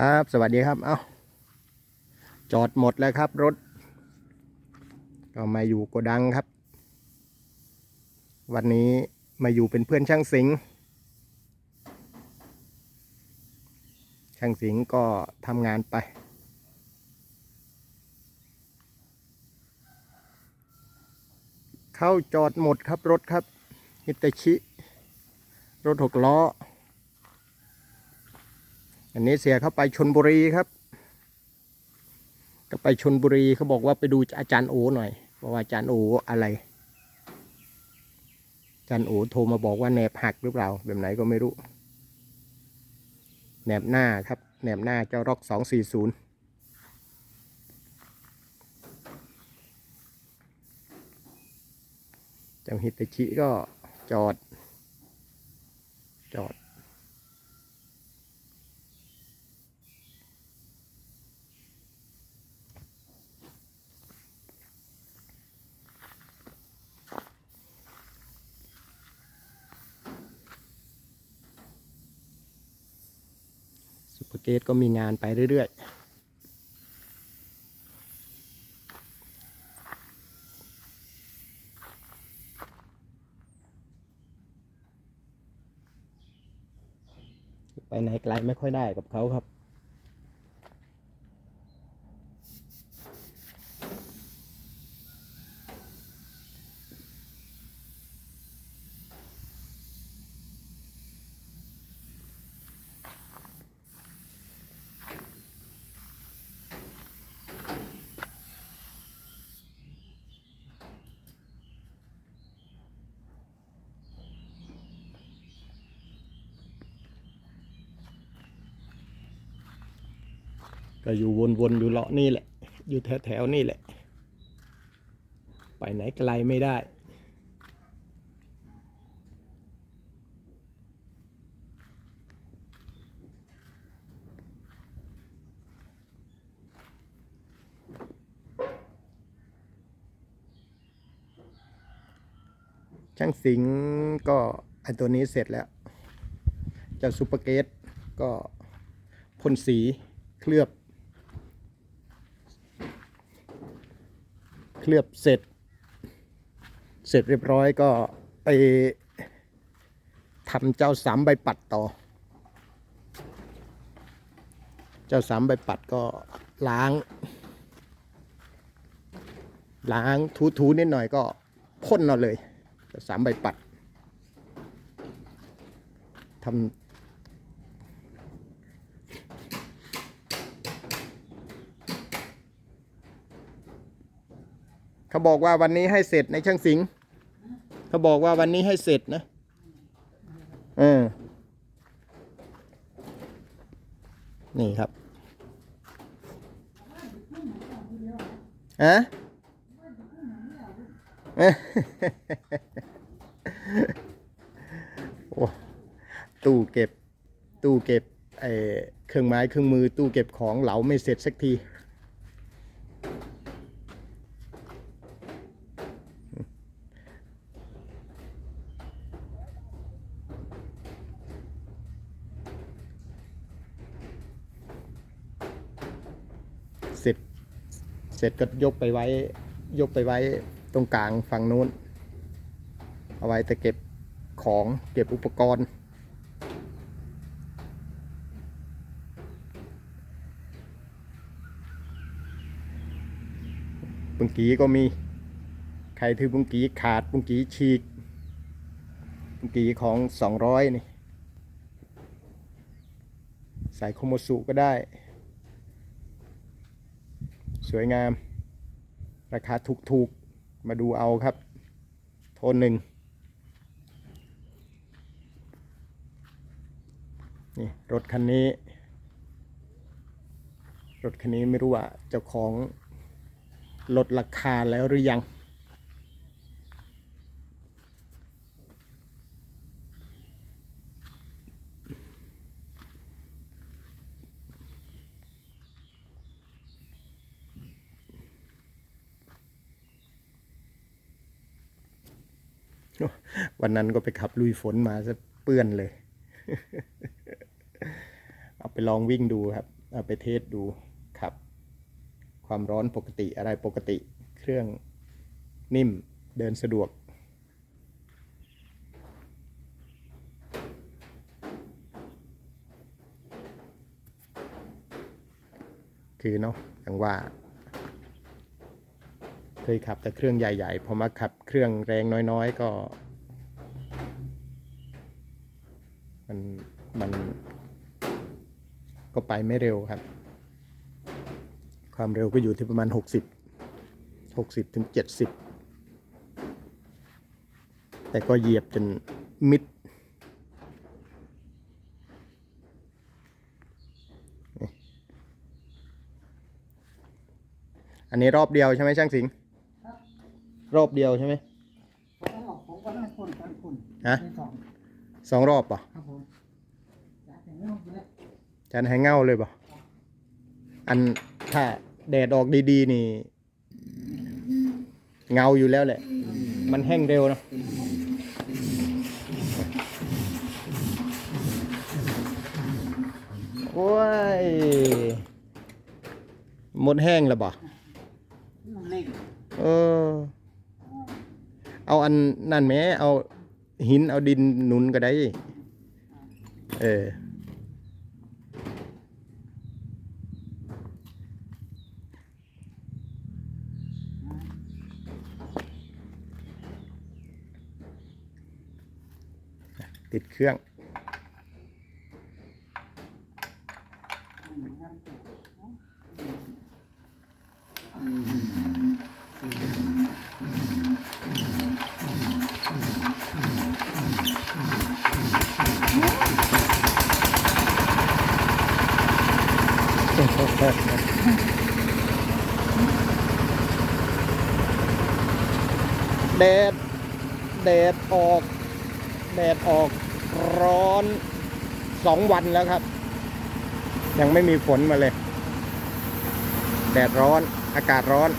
ครับ สวัสดีครับ เอาจอดหมดแล้วครับรถ ก็มาอยู่โกดังครับ วันนี้มาอยู่เป็นเพื่อนช่างสิง ช่างสิงก็ทำงานไป เข้าจอดหมดครับรถครับ ฮิตาชิ รถหกล้อ อันนี้เสียเข้าไปชนบุรีครับก็ไปชนบุรีเขาบอกว่าไปดูอาจารย์โอหน่อยบอกว่าอาจารย์โออะไรอาจารย์โอโทรมาบอกว่าแหนบหักหรือเปล่า แบบไหนก็ไม่รู้แหนบหน้าครับแหนบหน้าเจ้าร็อกสองสี่ศูนย์เจ้าฮิตาชิก็จอด จอด สุปเปอร์เกตก็มีงานไปเรื่อยๆไปไหนไกลไม่ค่อยได้กับเขาครับ ก็อยู่วนๆอยู่เลาะนี่แหละ อยู่แถวๆนี่แหละ ไปไหนไกลไม่ได้ ช่างสิงก็ไอตัวนี้เสร็จแล้ว เจ้าซูเปอร์เกตก็พ่นสีเคลือบ เคลือบเสร็จ เสร็จเรียบร้อยก็ไปทำเจ้าสามใบปัดต่อ เจ้าสามใบปัดก็ล้าง ล้างถูๆนิดหน่อยก็พ่นเอาเลย สามใบปัดทำ เขาบอกว่าวันนี้ให้เสร็จในช่างสิงห์เขาบอกว่าวันนี้ให้เสร็จนะเออนี่ครับอะเอ๊ะโอ้ตู้เก็บ ตู้เก็บไอ้เครื่องไม้เครื่องมือ ตู้เก็บของเหลาไม่เสร็จสักที เสร็จ เสร็จก็ยกไปไว้ ยกไปไว้ตรงกลางฝั่งนู้น เอาไว้แต่เก็บของเก็บอุปกรณ์ บุงกีก็มี ใครถือบุงกีขาดบุงกีฉีก บุงกีของสองร้อยนี่ ใส่โคโมสุก็ได้ วยงาม ราคาถูกๆ มาดูเอาครับ โทนหนึ่งนี่รถคันนี้ รถคันนี้ไม่รู้ว่าเจ้าของลดราคาแล้วหรือยัง วันนั้นก็ไปขับลุยฝนมาซะเปื้อนเลย เอาไปลองวิ่งดูครับ เอาไปเทสดูครับ ความร้อนปกติอะไรปกติ เครื่องนิ่มเดินสะดวกคือเนาะอย่างว่า เคยขับแต่เครื่องใหญ่ๆพอมาขับเครื่องแรงน้อยๆก็ มันมันก็ไปไม่เร็วครับ ความเร็วก็อยู่ที่ประมาณ 60 60ถึง70 แต่ก็เหยียบจนมิดอันนี้รอบเดียวใช่ไหมช่างสิงห์ รอบเดียวใช่ไหมผมก็ผมก็นั่งคนกันคนฮะเป็นสองสองรอบป่ะครับผมอยากอย่างนี้ผมเลยจันให้เง่าเลยป่ะอันถ้าแดดออกดีๆ นี่ เงาอยู่แล้วแหละ มันแห้งเร็วเนอะโอ้ยหมดแห้งแล้วบ่มันเล่งเออ เอาอันนั่นแหมเอาหินเอาดินหนุนก็ได้ เออ ติดเครื่อง แดด แดดออก แดดออกร้อนสองวันแล้วครับ ยังไม่มีฝนมาเลย แดดร้อน อากาศร้อน